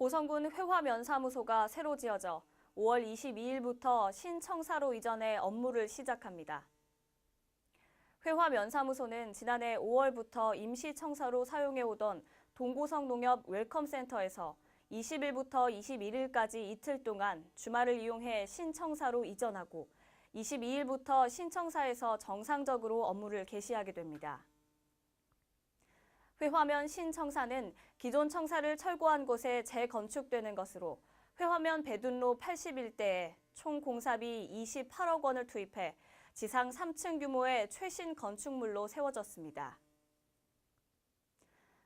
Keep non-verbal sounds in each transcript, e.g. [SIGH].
고성군 회화면사무소가 새로 지어져 5월 22일부터 신청사로 이전해 업무를 시작합니다. 회화면사무소는 지난해 5월부터 임시청사로 사용해오던 동고성 농협 웰컴센터에서 20일부터 21일까지 이틀 동안 주말을 이용해 신청사로 이전하고 22일부터 신청사에서 정상적으로 업무를 개시하게 됩니다. 회화면 신청사는 기존 청사를 철거한 곳에 재건축되는 것으로 회화면 배둔로 81대에 총 공사비 28억 원을 투입해 지상 3층 규모의 최신 건축물로 세워졌습니다.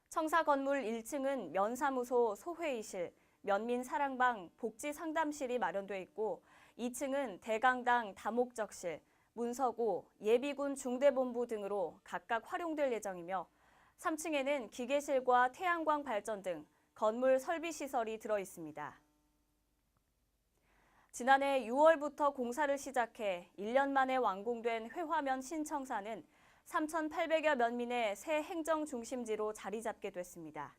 청사 건물 1층은 면사무소 소회의실, 면민사랑방, 복지상담실이 마련돼 있고 2층은 대강당 다목적실, 문서고, 예비군 중대본부 등으로 각각 활용될 예정이며 3층에는 기계실과 태양광 발전 등 건물 설비 시설이 들어 있습니다. 지난해 6월부터 공사를 시작해 1년 만에 완공된 회화면 신청사는 3,800여 면민의 새 행정 중심지로 자리 잡게 됐습니다.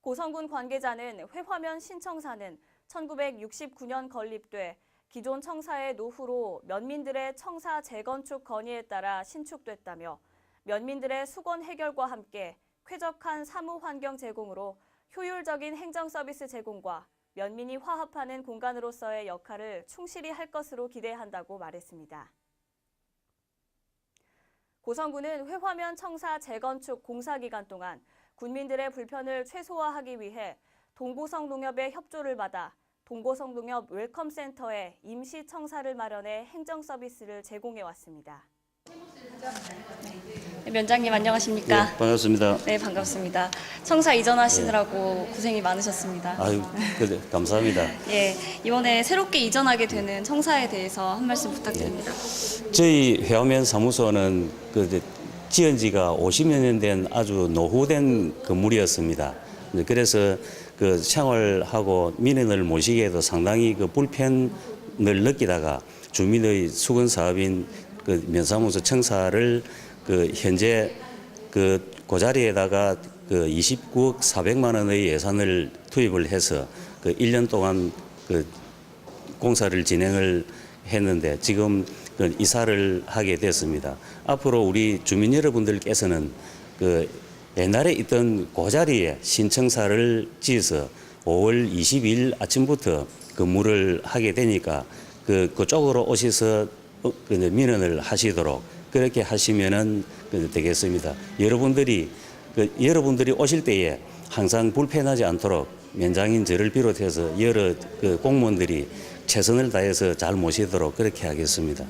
고성군 관계자는 회화면 신청사는 1969년 건립돼 기존 청사의 노후로 면민들의 청사 재건축 건의에 따라 신축됐다며 면민들의 수건 해결과 함께 쾌적한 사무 환경 제공으로 효율적인 행정 서비스 제공과 면민이 화합하는 공간으로서의 역할을 충실히 할 것으로 기대한다고 말했습니다. 고성군은 회화면 청사 재건축 공사 기간 동안 군민들의 불편을 최소화하기 위해 동고성 농협의 협조를 받아 동고성 농협 웰컴 센터에 임시 청사를 마련해 행정 서비스를 제공해 왔습니다. 네, 면장님 안녕하십니까? 네, 반갑습니다. 네, 반갑습니다. 청사 이전하시느라고 고생이 많으셨습니다. 아유, 그래, 감사합니다. [LAUGHS] 예, 이번에 새롭게 이전하게 되는 청사에 대해서 한 말씀 부탁드립니다. 저희 회화면 사무소는 그 지은 지가 50여 년 된 아주 노후된 건물이었습니다. 이제 그래서 그 생활하고 민원을 모시기에도 상당히 그 불편을 느끼다가 주민의 수건 사업인 그 면사무소 청사를 그 현재 그 고자리에다가 그 29억 400만 원의 예산을 투입을 해서 그 1년 동안 그 공사를 진행을 했는데 지금 그 이사를 하게 됐습니다. 앞으로 우리 주민 여러분들께서는 그 옛날에 있던 그 자리에 신청사를 지어서 5월 20일 아침부터 근무를 하게 되니까 그 그쪽으로 오셔서 민원을 하시도록 그렇게 하시면은 그 되겠습니다. 여러분들이 그 여러분들이 오실 때에 항상 불편하지 않도록 면장인 저를 비롯해서 여러 그 공무원들이 최선을 다해서 잘 모시도록 그렇게 하겠습니다.